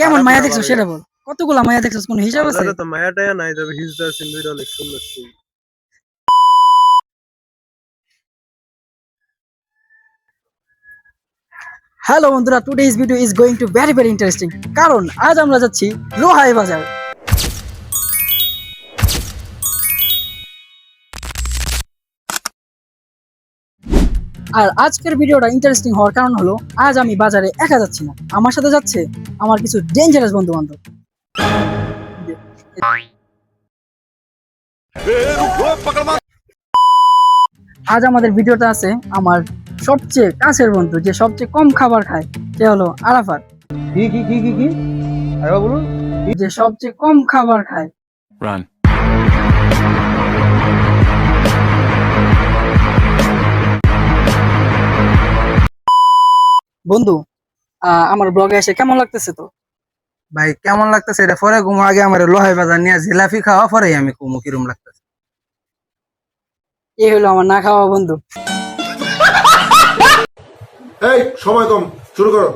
কেমন মায়া দেখছ সেটা বল। কতগুলা মায়া দেখছ? কোন হিসাব আছে? তো মায়াটাই নাই তবে হিজদা সিন্দুর অনেক সুন্দর ছিল হ্যালো বন্ধুরা today's video is going to very very interesting কারণ আজ আমরা যাচ্ছি লোহাই বাজার। আর আজকের ভিডিওটা ইন্টারেস্টিং হওয়ার কারণ হলো আজ আমি বাজারে একা যাচ্ছি না। আমার সাথে যাচ্ছে আমার কিছু ডেঞ্জারাস বন্ধু বান্ধব আজ আমাদের ভিডিওটা আছে আমার সবচেয়ে কাছের বন্ধু যে সবচেয়ে কম খাবার খায় সে হলো আরাফাত। কি কি কি কি কি? বলুন যে সবচেয়ে কম খাবার খায়। Run. বন্ধু আহ, আমার ব্লগে এসে কেমন লাগতেছে তো? ভাই কেমন লাগতেছে? এটা পরে ঘুমো আগে আমার লোহাই বাজার নিয়ে জিলাপি খাওয়া পরে আমি ঘুমো কিরম লাগতেছে? এই হলো আমার না খাওয়া বন্ধু। এই সময় কম শুরু করো।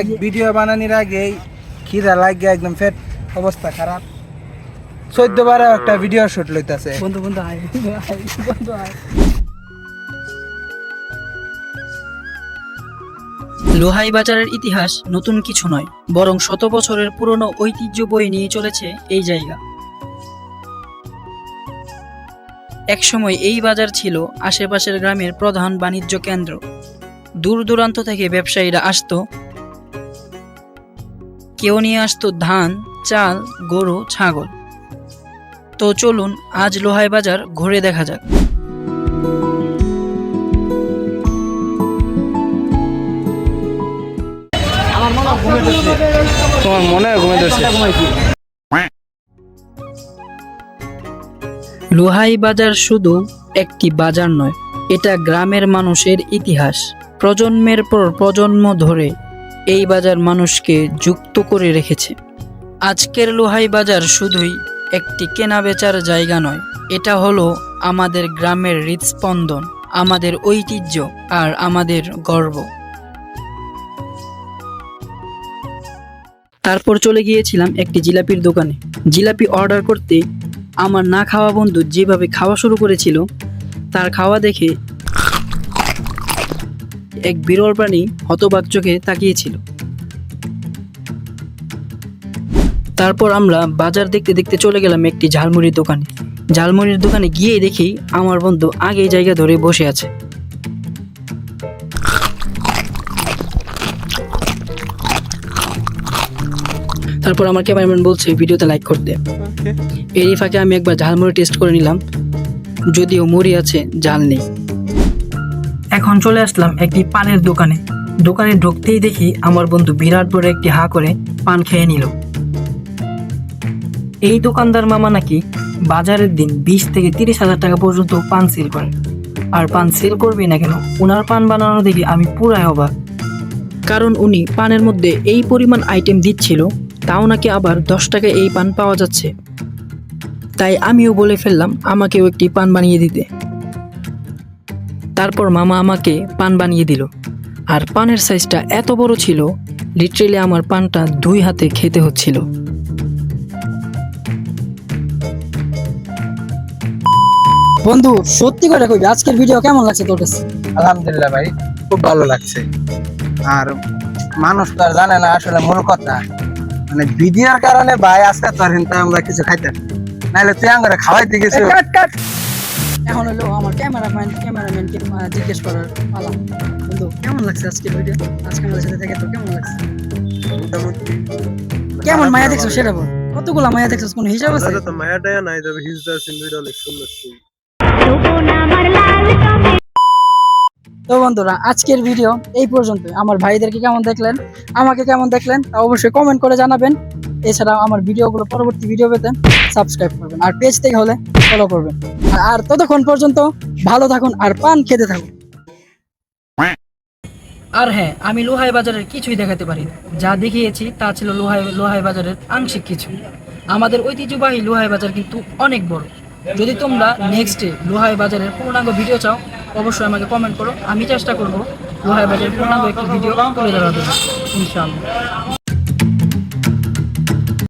এক ভিডিও বানানির আগে খিদা লাগে একদম ফেট অবস্থা খারাপ। চোদ্দ বারো একটা ভিডিও শুট লইতাছে। বন্ধু বন্ধু আয় বন্ধু আয়, লোহাই বাজারের ইতিহাস নতুন কিছু নয় বরং শত বছরের পুরনো ঐতিহ্য বই নিয়ে চলেছে এই জায়গা। একসময় এই বাজার ছিল আশেপাশের গ্রামের প্রধান বাণিজ্য কেন্দ্র। দূর দূরান্ত থেকে ব্যবসায়ীরা আসতো কেউ নিয়ে আসতো ধান চাল গরু ছাগল। তো চলুন আজ লোহাই বাজার ঘুরে দেখা যাক। তোমার মনে ঘুমে ধরছে? লোহাই বাজার শুধু একটি বাজার নয় এটা গ্রামের মানুষের ইতিহাস। প্রজন্মের পর প্রজন্ম ধরে এই বাজার মানুষকে যুক্ত করে রেখেছে। আজকের লোহাই বাজার শুধুই একটি কেনা বেচার জায়গা নয়, এটা হলো আমাদের গ্রামের হৃদস্পন্দন, আমাদের ঐতিহ্য আর আমাদের গর্ব। তারপর চলে গিয়েছিলাম একটি জিলাপির দোকানে। জিলাপি অর্ডার করতে আমার না খাওয়া বন্ধু যেভাবে খাওয়া শুরু করেছিল, তার খাওয়া দেখে এক বিরল প্রাণী হতবাক চোখে তাকিয়েছিল। তারপর আমরা বাজার দেখতে দেখতে চলে গেলাম একটি ঝালমুড়ির দোকানে। ঝালমুড়ির দোকানে গিয়ে দেখি আমার বন্ধু আগে জায়গা ধরে বসে আছে। তারপর আমার ক্যামেরাম্যান বলছে ভিডিওতে লাইক করতে এরই ফাঁকে আমি একবার ঝালমুড়ি টেস্ট করে নিলাম। যদিও মুড়ি আছে ঝাল নেই। এখন চলে আসলাম একটি পানের দোকানে। দোকানে ঢুকতেই দেখি আমার বন্ধু বিরাট বড় একটি হা করে পান খেয়ে নিল। এই দোকানদার মামা নাকি বাজারের দিন বিশ থেকে তিরিশ হাজার টাকা পর্যন্ত পান সেল করেন আর পান সেল করবে না কেন? ওনার পান বানানো দেখে আমি পুরাই অবাক। কারণ উনি পানের মধ্যে এই পরিমাণ আইটেম দিচ্ছিল, তাও নাকি আবার দশ টাকায় এই পান পাওয়া যাচ্ছে। তাই আমিও বলে ফেললাম, আমাকেও একটি পান বানিয়ে দিতে। তারপর মামা আমাকে পান বানিয়ে দিল। আর পানের সাইজটা এত বড় ছিল লিটারেলি আমার পানটা দুই হাতে খেতে হচ্ছিল। বন্ধু সত্যি করে কইবি আজকের ভিডিও কেমন লাগছে তোর কাছে? আলহামদুলিল্লাহ ভাই খুব ভালো লাগছে। আর মানুষ তো আর জানে না আসলে মূল কথা। মানে ভিডিওর কারণে ভাই আজকে তো আর কিন্তু আমরা কিছু খাইতাম নাহলে তুই আঙ্গরে খাওয়াইতে গেছি কাট কাট। এখন হলো আমার ক্যামেরাম্যান ক্যামেরাম্যানকে জিজ্ঞেস করার পালা। বন্ধু কেমন লাগছে আজকে ভিডিও আজকে আমাদের সাথে থেকে তো কেমন লাগছে? কেমন মায়া দেখছ সেটা বল। কতগুলো মায়া দেখছ? কোনো হিসাব আছে? মায়া টায়া নাই তবে হিজদা সিন ভিডিও অনেক সুন্দর ছবি তো বন্ধুরা, আজকের ভিডিও এই পর্যন্ত আমার ভাইদেরকে কেমন দেখলেন? আমাকে কেমন দেখলেন? তা অবশ্যই কমেন্ট করে জানাবেন। এছাড়াও আমার ভিডিওগুলো পরবর্তী ভিডিও পেতে সাবস্ক্রাইব করবেন। আর পেজ থেকে হলে ফলো করবেন। আর- ততক্ষণ পর্যন্ত ভালো থাকুন আর পান খেতে থাকুন। আর হ্যাঁ আমি লোহাই বাজারের কিছুই দেখাতে পারি। যা দেখিয়েছি, তা ছিল লোহাই লোহাই বাজারের আংশিক কিছু। আমাদের ঐতিহ্যবাহী লোহাই বাজার কিন্তু অনেক বড়। যদি তোমরা নেক্সটে লোহাই বাজারের পূর্ণাঙ্গ ভিডিও চাও অবশ্যই আমাকে কমেন্ট করো। আমি চেষ্টা করব একটি ভিডিও তুলে ধরার জন্য